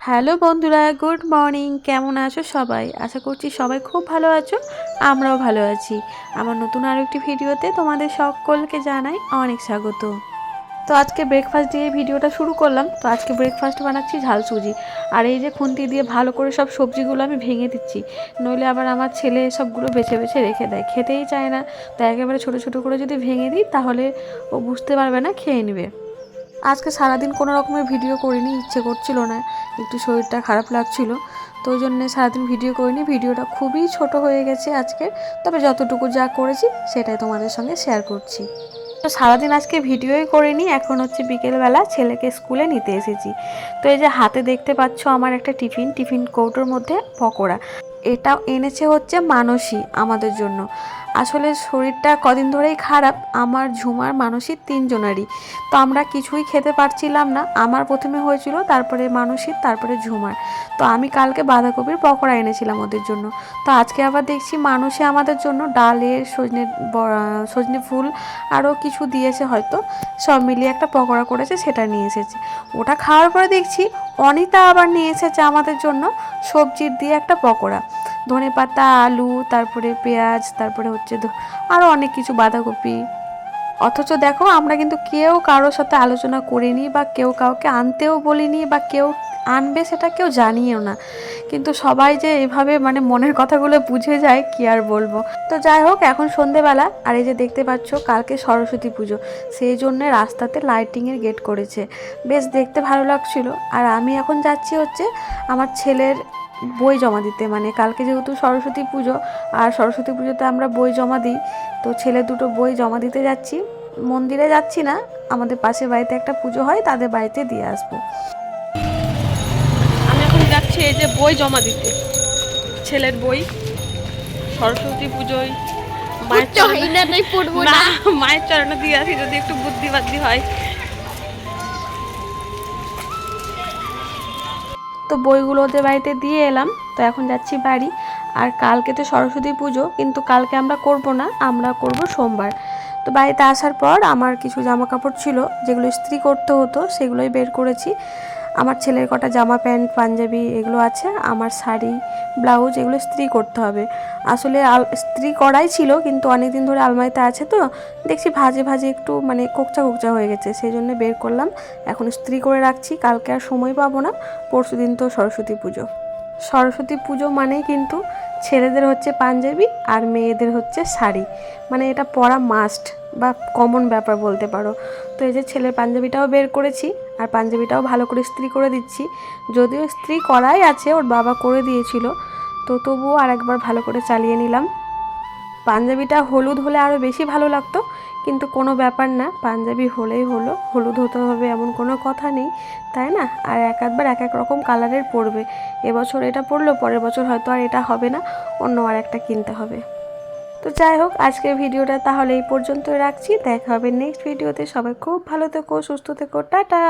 Hello বন্ধুরা, good morning. কেমন আছো সবাই? আশা করছি সবাই খুব ভালো আছো, আমরাও ভালো আছি। আমার নতুন আরও একটি ভিডিওতে তোমাদের সকলকে জানাই অনেক স্বাগত। তো আজকে ব্রেকফাস্ট দিয়ে ভিডিওটা শুরু করলাম। তো আজকে ব্রেকফাস্ট বানাচ্ছি ঝাল সুজি। আর এই যে খুন্তি দিয়ে ভালো করে সব সবজিগুলো আমি ভেঙে দিচ্ছি। নইলে আবার আমার ছেলে সবগুলো বেছে বেছে রেখে দেয়। খেতেই চায় না। তো একেবারে ছোটো ছোটো করে যদি ভেঙে দিই, তাহলে ও বুঝতে পারবে না, খেয়ে নেবে। আজকে সারাদিন কোনো রকমের ভিডিও করিনি, ইচ্ছে করছিল না, একটু শরীরটা খারাপ লাগছিল। তো ওই জন্যে সারাদিন ভিডিও করিনি, ভিডিওটা খুবই ছোট হয়ে গেছে আজকে। তবে যতটুকু যা করেছি, সেটাই তোমাদের সঙ্গে শেয়ার করছি। তো সারাদিন আজকে ভিডিওই করিনি, এখন হচ্ছে বিকেলবেলা ছেলেকে স্কুলে নিতে এসেছি। তো এই যে হাতে দেখতে পাচ্ছ আমার একটা টিফিন টিফিন কৌটোর মধ্যে পকোড়া। এটা এনেছে হচ্ছে মানসী আমাদের জন্য। আসলে শরীরটা কদিন ধরেই খারাপ, আমার ঝুমার মানসী তিনজনারই। তো আমরা কিছুই খেতে পারছিলাম না, আমার প্রথমে হয়েছিল, তারপরে মানসীর তারপরে ঝুমার। তো আমি কালকে বাঁধাকপির পকোড়া এনেছিলাম ওদের জন্য। তো আজকে আবার দেখছি মানুষে আমাদের জন্য ডালের সজনে সজনে ফুল আরও কিছু দিয়েছে হয়তো। সব মিলিয়ে একটা পকোড়া করেছে, সেটা নিয়ে এসেছে। ওটা খাওয়ার পরে দেখছি অনিতা আবার নিয়ে এসেছে আমাদের জন্য সবজির দিয়ে একটা পকোড়া। ধনে পাতা আলু, তারপরে পেঁয়াজ, তারপরে হচ্ছে আরও অনেক কিছু বাঁধাকপি। অথচ দেখো, আমরা কিন্তু কেউ কারোর সাথে আলোচনা করিনি বা কেউ কাউকে আনতেও বলিনি বা কেউ আনবে সেটা কেউ জানিও না। কিন্তু সবাই যে এভাবে মানে মনের কথাগুলো বুঝে যায়, কি আর বলব? তো যাই হোক, এখন সন্ধেবেলা, আর এই যে দেখতে পাচ্ছ, কালকে সরস্বতী পুজো। সেই জন্য রাস্তাতে লাইটিংয়ের গেট করেছে। বেশ দেখতে ভালো লাগছিল। আর আমি এখন যাচ্ছি হচ্ছে আমার ছেলের বই জমা দিতে। মানে কালকে যেহেতু সরস্বতী পুজো আর সরস্বতী পুজোতে আমরা বই জমা দিই তো ছেলে দুটো বই জমা দিতে যাচ্ছি। মন্দিরে যাচ্ছি না আমাদের পাশে বাড়িতে একটা পুজো হয় তাদের বাড়িতে দিয়ে আসব। আমি এখন যাচ্ছি এই যে বই জমা দিতে। ছেলের বই সরস্বতী পুজোয় মায়ের চরণে দিয়ে আসি যদি একটু বুদ্ধি বাদ্ধি হয়। তো বইগুলো ওদের বাড়িতে দিয়ে এলাম। তো এখন যাচ্ছি বাড়ি। আর কালকে তো সরস্বতী পুজো, কিন্তু কালকে আমরা করব না, আমরা করব সোমবার। তো বাড়িতে আসার পর আমার কিছু জামা কাপড় ছিল, যেগুলো ইস্ত্রি করতে হতো, সেগুলোই বের করেছি। আমার ছেলের কটা জামা প্যান্ট, পাঞ্জাবি এগুলো আছে, আমার শাড়ি, ব্লাউজ এগুলো ইস্ত্রি করতে হবে। আসলে আল ইস্ত্রি করাই ছিল, কিন্তু অনেক দিন ধরে আলমারিতে আছে তো, দেখছি ভাজে ভাজে একটু মানে কোকচা কোকচা হয়ে গেছে, সেই জন্য বের করলাম। এখন ইস্ত্রি করে রাখছি, কালকে আর সময় পাবো না, পরশু দিন তো সরস্বতী পুজো। সরস্বতী পুজো মানেই কিন্তু ছেলেদের হচ্ছে পাঞ্জাবি আর মেয়েদের হচ্ছে শাড়ি। মানে এটা পরা মাস্ট বা কমন ব্যাপার বলতে পারো। তো এই যে ছেলের পাঞ্জাবিটাও বের করেছি আর পাঞ্জাবিটাও ভালো করে ইস্ত্রি করে দিচ্ছি। যদিও ইস্ত্রি করাই আছে, ওর বাবা করে দিয়েছিল। তো তবুও আর একবার ভালো করে চালিয়ে নিলাম। পাঞ্জাবিটা হলুদ হলে আরও বেশি ভালো লাগতো, কিন্তু কোনো ব্যাপার না, পাঞ্জাবি হলেই হলো। হলুদ হতে হবে এমন কোনো কথা নেই, তাই না? আর এক একবার এক এক রকম কালারের পড়বে এবছর এটা পড়ল পরের বছর হয়তো আর এটা হবে না, অন্য আর একটা কিনতে হবে। তো যাই হোক, আজকের ভিডিওটা তাহলে এই পর্যন্ত রাখছি। দেখা হবে নেক্সট ভিডিওতে সবাই খুব ভালো থেকো, সুস্থ থেকো। টাটা!